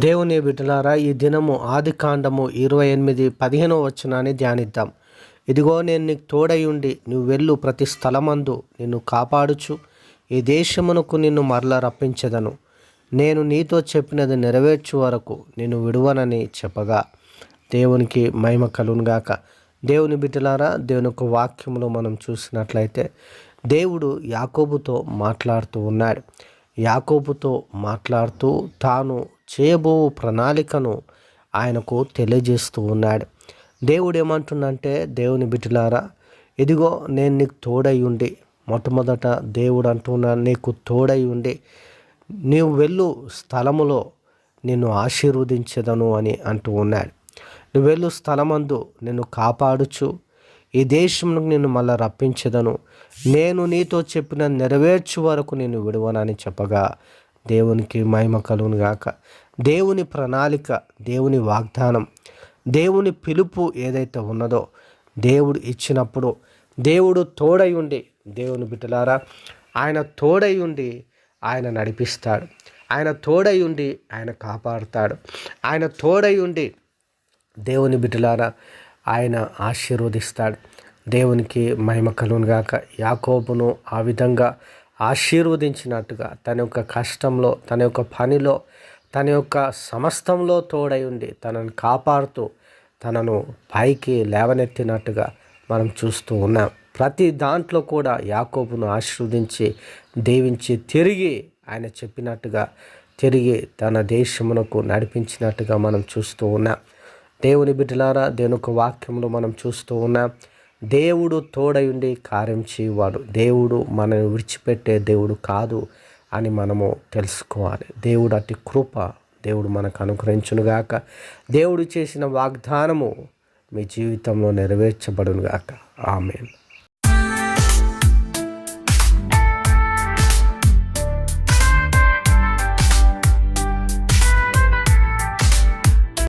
దేవుని బిడ్డలారా ఈ దినము ఆది కాండము ఇరవై ఎనిమిది పదిహేనో వచనాన్ని ధ్యానిద్దాం. ఇదిగో నేను నీకు తోడై ఉండి నువ్వు వెళ్ళు ప్రతి స్థలమందు నిన్ను కాపాడుచు. ఈ దేశమునకు నిన్ను మరల రప్పించదను. నేను నీతో చెప్పినది నెరవేర్చు వరకు నిన్ను విడువనని చెప్పగా. దేవునికి మహిమ కలుగునుగాక దేవుని బిడ్డలారా దేవుని యొక్క వాక్యములో మనం చూసినట్లయితే దేవుడు యాకోబుతో మాట్లాడుతూ ఉన్నాడు. యాకోబుతో మాట్లాడుతూ తాను చేయబో ప్రణాళికను ఆయనకు తెలియజేస్తూ ఉన్నాడు. దేవుడు ఏమంటుండంటే దేవుని బిడ్డలారా ఇదిగో నేను నీకు తోడై ఉండి మొట్టమొదట దేవుడు అంటున్నాను నీకు తోడై ఉండి నీవు వెళ్ళు స్థలములో నిన్ను ఆశీర్వదించదను అని అంటూ ఉన్నాడు. నువ్వు వెళ్ళు స్థలమందు నిన్ను కాపాడుచు ఈ దేశంలో నిన్ను మళ్ళా రప్పించదను. నేను నీతో చెప్పిన నెరవేర్చు వరకు నేను విడువనని చెప్పగా దేవునికి మహిమ కలుగును గాక. దేవుని ప్రణాళిక దేవుని వాగ్దానం దేవుని పిలుపు ఏదైతే ఉన్నదో దేవుడు ఇచ్చినప్పుడు దేవుడు తోడై ఉండి దేవుని బిడ్డలారా ఆయన తోడై ఉండి ఆయన నడిపిస్తాడు. ఆయన తోడై ఉండి ఆయన కాపాడుతాడు. ఆయన తోడై ఉండి దేవుని బిడ్డలారా ఆయన ఆశీర్వదిస్తాడు. దేవునికి మహిమ కలుగునుగాక యాకోబును ఆ విధంగా ఆశీర్వదించినట్టుగా తన యొక్క కష్టంలో తన యొక్క పనిలో తన యొక్క సమస్తంలో తోడై ఉండి తనను కాపాడుతూ తనను పైకి లేవనెత్తినట్టుగా మనం చూస్తూ ఉన్నాం. ప్రతి దాంట్లో కూడా యాకోబును ఆశీర్వదించి దీవించి తిరిగి ఆయన చెప్పినట్టుగా తిరిగి తన దేశమునకు నడిపించినట్టుగా మనం చూస్తూ ఉన్నాం. దేవుని బిడ్డలారా దేవుని యొక్క వాక్యంలో మనం చూస్తూ ఉన్నాం. దేవుడు తోడయుండి కార్యం చేయవాడు. దేవుడు మనల్ని విడిచిపెట్టే దేవుడు కాదు అని మనము తెలుసుకోవాలి. దేవుడు అతి కృప దేవుడు మనకు అనుగ్రహించునుగాక. దేవుడు చేసిన వాగ్దానము మీ జీవితంలో నెరవేర్చబడునుగాక. ఆమెను.